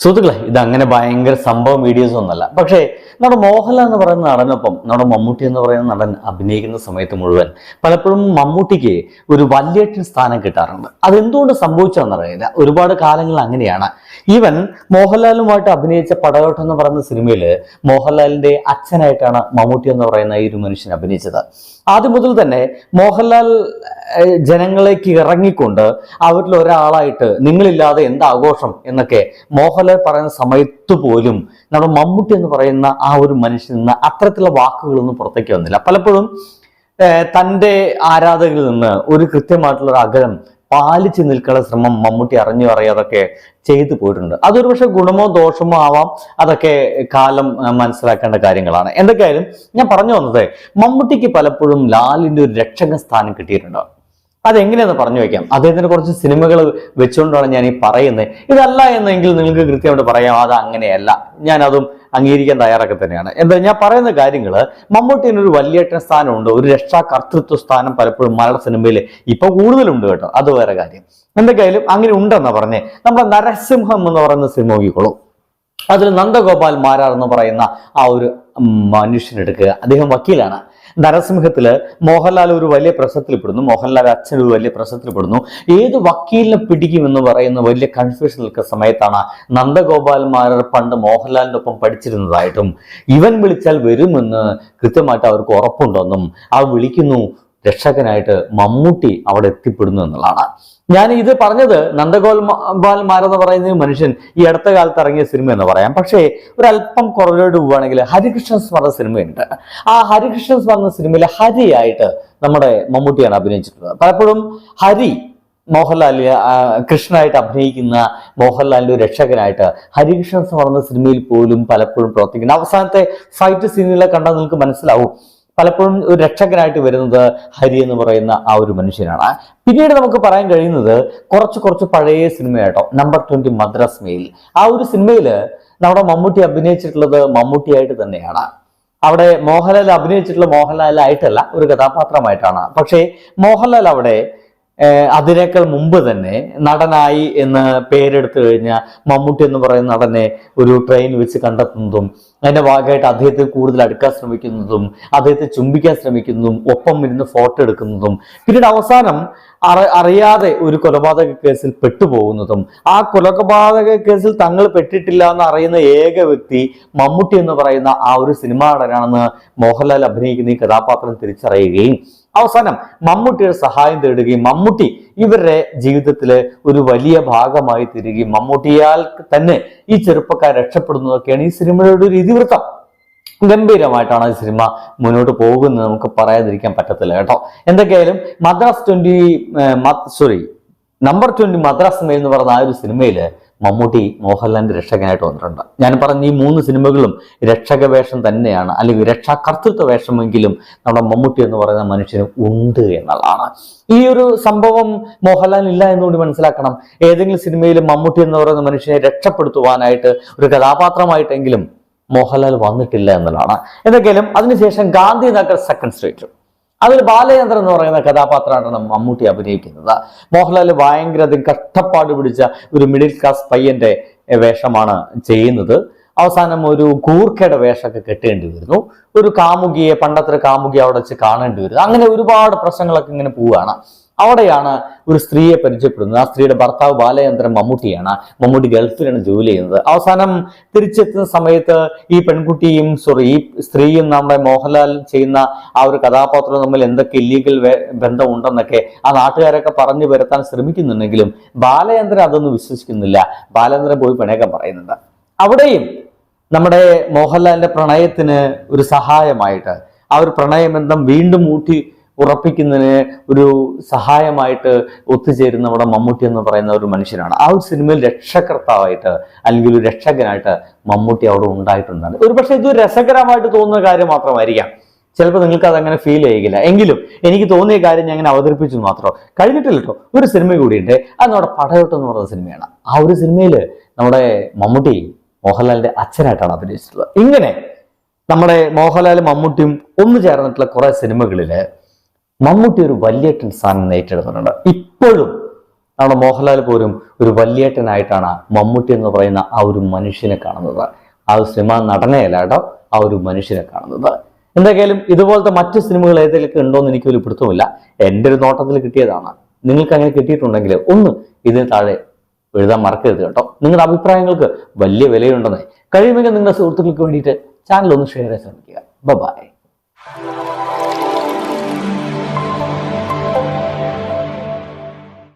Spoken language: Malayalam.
സുഹൃത്തുക്കളെ ഇത് അങ്ങനെ ഭയങ്കര സംഭവം വീഡിയോസ് ഒന്നല്ല പക്ഷേ നമ്മുടെ മോഹൻലാൽ എന്ന് പറയുന്ന നടനൊപ്പം നമ്മുടെ മമ്മൂട്ടി എന്ന് പറയുന്ന നടൻ അഭിനയിക്കുന്ന സമയത്ത് മുഴുവൻ പലപ്പോഴും മമ്മൂട്ടിക്ക് ഒരു വല്യേട്ടൻ സ്ഥാനം കിട്ടാറുണ്ട്. അതെന്തുകൊണ്ട് സംഭവിച്ചതെന്നറിയില്ല. ഒരുപാട് കാലങ്ങൾ അങ്ങനെയാണ്. ഈവൻ മോഹൻലാലുമായിട്ട് അഭിനയിച്ച പടയോട്ടം എന്ന് പറയുന്ന സിനിമയിൽ മോഹൻലാലിന്റെ അച്ഛനായിട്ടാണ് മമ്മൂട്ടി എന്ന് പറയുന്ന ഈ ഒരു മനുഷ്യൻ അഭിനയിച്ചത്. ആദ്യം മുതൽ തന്നെ മോഹൻലാൽ ജനങ്ങളേക്ക് ഇറങ്ങിക്കൊണ്ട് അവരിൽ ഒരാളായിട്ട് നിങ്ങളില്ലാതെ എന്താഘോഷം എന്നൊക്കെ മോഹൻലാൽ പറയുന്ന സമയത്ത് പോലും നമ്മുടെ മമ്മൂട്ടി എന്ന് പറയുന്ന ആ ഒരു മനുഷ്യൻ നിന്ന് അത്തരത്തിലുള്ള വാക്കുകളൊന്നും പുറത്തേക്ക് വന്നില്ല. പലപ്പോഴും തന്റെ ആരാധകരിൽ നിന്ന് ഒരു കൃത്യമായിട്ടുള്ള ഒരു അകലം പാലിച്ചു നിൽക്കാനുള്ള ശ്രമം മമ്മൂട്ടി അറിഞ്ഞു അറിയാതൊക്കെ ചെയ്തു പോയിട്ടുണ്ട്. അതൊരു പക്ഷെ ഗുണമോ ദോഷമോ ആവാം അതൊക്കെ കാലം മനസ്സിലാക്കേണ്ട കാര്യങ്ങളാണ്. എന്തൊക്കെയായാലും ഞാൻ പറഞ്ഞു വന്നത് മമ്മൂട്ടിക്ക് പലപ്പോഴും ലാലിന്റെ ഒരു രക്ഷക സ്ഥാനം കിട്ടിയിട്ടുണ്ട്. അതെങ്ങനെയാന്ന് പറഞ്ഞു വയ്ക്കാം അദ്ദേഹത്തിന് കുറച്ച് സിനിമകൾ വെച്ചുകൊണ്ടാണ് ഞാൻ ഈ പറയുന്നത് ഇതല്ല എന്നെങ്കിൽ നിങ്ങൾക്ക് കൃത്യമായിട്ട് പറയാം അത് അങ്ങനെയല്ല. ഞാൻ അതും അംഗീകരിക്കാൻ തയ്യാറൊക്കെ തന്നെയാണ്. എന്താ ഞാൻ പറയുന്ന കാര്യങ്ങൾ മമ്മൂട്ടിന് ഒരു വലിയേറ്റ സ്ഥാനമുണ്ട്. ഒരു രക്ഷാ കർത്തൃത്വ സ്ഥാനം പലപ്പോഴും മലയാള സിനിമയിൽ ഇപ്പൊ കൂടുതലുണ്ട് കേട്ടോ. അത് വേറെ കാര്യം. എന്തൊക്കെയായാലും അങ്ങനെ ഉണ്ടെന്നാ പറഞ്ഞേ. നമ്മുടെ നരസിംഹം എന്ന് പറയുന്ന സിനിമ നോക്കിക്കോളൂ. അതിൽ നന്ദഗോപാൽ മാരാർ എന്ന് പറയുന്ന ആ ഒരു മനുഷ്യനെടുക്കുക. അദ്ദേഹം വക്കീലാണ്. നരസിംഹത്തിൽ മോഹൻലാൽ ഒരു വലിയ പ്രശ്നത്തിൽപ്പെടുന്നു. മോഹൻലാൽ അച്ഛൻ ഒരു വലിയ പ്രശ്നത്തിൽപ്പെടുന്നു. ഏത് വക്കീലിനെ പിടിക്കുമെന്ന് പറയുന്ന വലിയ കൺഫ്യൂഷൻ നിൽക്കുന്ന സമയത്താണ് നന്ദഗോപാൽ മാരർ പണ്ട് മോഹൻലാലിന്റെ ഒപ്പം പഠിച്ചിരുന്നതായിട്ടും. ഇവൻ വിളിച്ചാൽ വരുമെന്ന് കൃത്യമായിട്ട് അവർക്ക് ഉറപ്പുണ്ടെന്നും ആ വിളിക്കുന്നു. രക്ഷകനായിട്ട് മമ്മൂട്ടി അവിടെ എത്തിപ്പെടുന്നു എന്നുള്ളതാണ്. ഞാൻ ഇത് പറഞ്ഞത് നന്ദഗോൽ ബാൽമാരെന്ന് പറയുന്ന മനുഷ്യൻ ഈ അടുത്ത കാലത്ത് ഇറങ്ങിയ സിനിമ എന്ന് പറയാം. പക്ഷേ ഒരല്പം കുറവിലോട്ട് പോവുകയാണെങ്കിൽ ഹരികൃഷ്ണൻ പറഞ്ഞ സിനിമയുണ്ട്. ആ ഹരികൃഷ്ണൻ പറഞ്ഞ സിനിമയിൽ ഹരിയായിട്ട് നമ്മുടെ മമ്മൂട്ടിയാണ് അഭിനയിച്ചിട്ടുള്ളത്. പലപ്പോഴും ഹരി മോഹൻലാൽ കൃഷ്ണനായിട്ട് അഭിനയിക്കുന്ന മോഹൻലാലിന്റെ ഒരു രക്ഷകനായിട്ട് ഹരികൃഷ്ണൻ പറഞ്ഞ സിനിമയിൽ പോലും പലപ്പോഴും പ്രവർത്തിക്കുന്നു അവസാനത്തെ ഫൈറ്റ് സീനിലെ കണ്ടാൽ നിങ്ങൾക്ക് മനസ്സിലാവും. പലപ്പോഴും ഒരു രക്ഷകനായിട്ട് വരുന്നത് ഹരി എന്ന് പറയുന്ന ആ ഒരു മനുഷ്യനാണ്. പിന്നീട് നമുക്ക് പറയാൻ കഴിയുന്നത് കുറച്ച് കുറച്ച് പഴയ സിനിമയാട്ടോ നമ്പർ ട്വന്റി മദ്രാസ് മെയിൽ. ആ ഒരു സിനിമയിൽ നമ്മുടെ മമ്മൂട്ടി അഭിനയിച്ചിട്ടുള്ളത് മമ്മൂട്ടിയായിട്ട് തന്നെയാണ്. അവിടെ മോഹൻലാൽ അഭിനയിച്ചിട്ടുള്ള മോഹൻലാൽ ആയിട്ടല്ല ഒരു കഥാപാത്രമായിട്ടാണ്. പക്ഷേ മോഹൻലാൽ അവിടെ അതിനേക്കാൾ മുമ്പ് തന്നെ നടനായി എന്ന് പേരെടുത്തു കഴിഞ്ഞ മമ്മൂട്ടി എന്ന് പറയുന്ന നടനെ ഒരു ട്രെയിൻ വെച്ച് കണ്ടെത്തുന്നതും അതിന്റെ ഭാഗമായിട്ട് അദ്ദേഹത്തെ കൂടുതൽ അടുക്കാൻ ശ്രമിക്കുന്നതും അദ്ദേഹത്തെ ചുംബിക്കാൻ ശ്രമിക്കുന്നതും ഒപ്പം ഇരുന്ന് ഫോട്ടോ എടുക്കുന്നതും പിന്നീട് അവസാനം അറ അറിയാതെ ഒരു കൊലപാതക കേസിൽ പെട്ടുപോകുന്നതും ആ കൊലപാതക കേസിൽ തങ്ങൾ പെട്ടിട്ടില്ല എന്ന് അറിയുന്ന ഏക വ്യക്തി മമ്മൂട്ടി എന്ന് പറയുന്ന ആ ഒരു സിനിമാ നടനാണെന്ന് മോഹൻലാൽ അഭിനയിക്കുന്ന ഈ കഥാപാത്രം തിരിച്ചറിയുകയും അവസാനം മമ്മൂട്ടിയുടെ സഹായം തേടുകയും മമ്മൂട്ടി ഇവരുടെ ജീവിതത്തിലെ ഒരു വലിയ ഭാഗമായി തീരുകയും മമ്മൂട്ടിയാൽ തന്നെ ഈ ചെറുപ്പക്കാർ രക്ഷപ്പെടുന്നതൊക്കെയാണ് ഈ സിനിമയുടെ ഒരു ഇതിവൃത്തം ഗംഭീരമായിട്ടാണ് ഈ സിനിമ മുന്നോട്ട് പോകുന്നത് നമുക്ക് പറയാതിരിക്കാൻ പറ്റത്തില്ല കേട്ടോ. എന്തൊക്കെയായാലും Madras twenty sorry number twenty Madras എന്ന് പറഞ്ഞ ആ ഒരു സിനിമയിൽ മമ്മൂട്ടി മോഹൻലാലിന്റെ രക്ഷകനായിട്ട് വന്നിട്ടുണ്ട്. ഞാൻ പറഞ്ഞ ഈ മൂന്ന് സിനിമകളും രക്ഷക വേഷം തന്നെയാണ്. അല്ലെങ്കിൽ രക്ഷാകർത്തൃത്വ വേഷമെങ്കിലും നമ്മുടെ മമ്മൂട്ടി എന്ന് പറയുന്ന മനുഷ്യന് ഉണ്ട് എന്നുള്ളതാണ്. ഈ ഒരു സംഭവം മോഹൻലാൽ ഇല്ല എന്നുകൂടി മനസ്സിലാക്കണം. ഏതെങ്കിലും സിനിമയിൽ മമ്മൂട്ടി എന്ന് പറയുന്ന മനുഷ്യനെ രക്ഷപ്പെടുത്തുവാനായിട്ട് ഒരു കഥാപാത്രമായിട്ടെങ്കിലും മോഹൻലാൽ വന്നിട്ടില്ല എന്നുള്ളതാണ്. എന്തൊക്കെയാലും അതിനുശേഷം ഗാന്ധിനഗർ സെക്കൻഡ് സ്ട്രീറ്റ് അതിൽ ബാലചന്ദ്രൻ എന്ന് പറയുന്ന കഥാപാത്രമാണ് മമ്മൂട്ടി അഭിനയിക്കുന്നത്. മോഹൻലാൽ ഭയങ്കര കഷ്ടപ്പാട് പിടിച്ച ഒരു മിഡിൽ ക്ലാസ് പയ്യന്റെ വേഷമാണ് ചെയ്യുന്നത്. അവസാനം ഒരു കൂർക്കയുടെ വേഷമൊക്കെ കെട്ടേണ്ടി വരുന്നു. ഒരു കാമുകിയെ പണ്ടത്തെ കാമുകിയെ അവിടെ വെച്ച് കാണേണ്ടി വരുന്നു. അങ്ങനെ ഒരുപാട് പ്രശ്നങ്ങളൊക്കെ ഇങ്ങനെ പോവുകയാണ്. അവിടെയാണ് ഒരു സ്ത്രീയെ പരിചയപ്പെടുന്നത്. ആ സ്ത്രീയുടെ ഭർത്താവ് ബാലചന്ദ്രൻ മമ്മൂട്ടിയാണ്. മമ്മൂട്ടി ഗൾഫിലാണ് ജോലി ചെയ്യുന്നത്. അവസാനം തിരിച്ചെത്തുന്ന സമയത്ത് ഈ പെൺകുട്ടിയും സോറി ഈ സ്ത്രീയും നമ്മുടെ മോഹൻലാൽ ചെയ്യുന്ന ആ ഒരു കഥാപാത്രം തമ്മിൽ എന്തൊക്കെ ഇല്ലീഗൽ ബന്ധമുണ്ടെന്നൊക്കെ ആ നാട്ടുകാരൊക്കെ പറഞ്ഞു വരുത്താൻ ശ്രമിക്കുന്നുണ്ടെങ്കിലും ബാലചന്ദ്രൻ അതൊന്നും വിശ്വസിക്കുന്നില്ല. ബാലചന്ദ്രൻ പോയി പിണക്കം പറയുന്നുണ്ട്. അവിടെയും നമ്മുടെ മോഹൻലാലിന്റെ പ്രണയത്തിന് ഒരു സഹായമായിട്ട് ആ ഒരു പ്രണയബന്ധം വീണ്ടും ഊട്ടി ഉറപ്പിക്കുന്നതിന് ഒരു സഹായമായിട്ട് ഒത്തുചേരുന്ന നമ്മുടെ മമ്മൂട്ടി എന്ന് പറയുന്ന ഒരു മനുഷ്യനാണ്. ആ ഒരു സിനിമയിൽ രക്ഷകർത്താവായിട്ട് അല്ലെങ്കിൽ ഒരു രക്ഷകനായിട്ട് മമ്മൂട്ടി അവിടെ ഉണ്ടായിട്ടുണ്ടാണ്. ഒരു പക്ഷേ ഇത് രസകരമായിട്ട് തോന്നുന്ന കാര്യം മാത്രമായിരിക്കാം. ചിലപ്പോൾ നിങ്ങൾക്ക് അതങ്ങനെ ഫീൽ ചെയ്യില്ല എങ്കിലും എനിക്ക് തോന്നിയ കാര്യം ഞാൻ അങ്ങനെ അവതരിപ്പിച്ചു മാത്രം. കഴിഞ്ഞിട്ടില്ല കേട്ടോ ഒരു സിനിമ കൂടിയുണ്ട്. അത് നമ്മുടെ പടയോട്ടം എന്ന് പറയുന്ന സിനിമയാണ്. ആ ഒരു സിനിമയിൽ നമ്മുടെ മമ്മൂട്ടി മോഹൻലാലിന്റെ അച്ഛനായിട്ടാണ് അഭിനയിച്ചിട്ടുള്ളത്. ഇങ്ങനെ നമ്മുടെ മോഹൻലാലും മമ്മൂട്ടിയും ഒന്നു ചേർന്നിട്ടുള്ള കുറേ സിനിമകളിൽ മമ്മൂട്ടി ഒരു വല്യേട്ടൻ സ്ഥാനം ഏറ്റെടുത്തിട്ടുണ്ട് ഇപ്പോഴും നമ്മുടെ മോഹൻലാൽ പോലും ഒരു വല്യേട്ടനായിട്ടാണ് മമ്മൂട്ടി എന്ന് പറയുന്ന ആ ഒരു മനുഷ്യനെ കാണുന്നത്. ആ ഒരു സിനിമ നടനെയല്ല കേട്ടോ ആ ഒരു മനുഷ്യനെ കാണുന്നത്. എന്തായാലും ഇതുപോലത്തെ മറ്റു സിനിമകൾ ഏതെങ്കിലും ഉണ്ടോ എന്ന് എനിക്ക് ഒരു പിടുത്തമില്ല എന്റെ ഒരു നോട്ടത്തിൽ കിട്ടിയതാണ്. നിങ്ങൾക്ക് അങ്ങനെ കിട്ടിയിട്ടുണ്ടെങ്കിൽ ഒന്ന് ഇതിന് താഴെ എഴുതാൻ മറക്കരുത് കേട്ടോ. നിങ്ങളുടെ അഭിപ്രായങ്ങൾക്ക് വലിയ വിലയുണ്ടെന്ന്. കഴിയുമെങ്കിൽ നിങ്ങളുടെ സുഹൃത്തുക്കൾക്ക് വേണ്ടിയിട്ട് ചാനൽ ഒന്ന് ഷെയർ ചെയ്യാൻ ശ്രമിക്കുക. ബൈ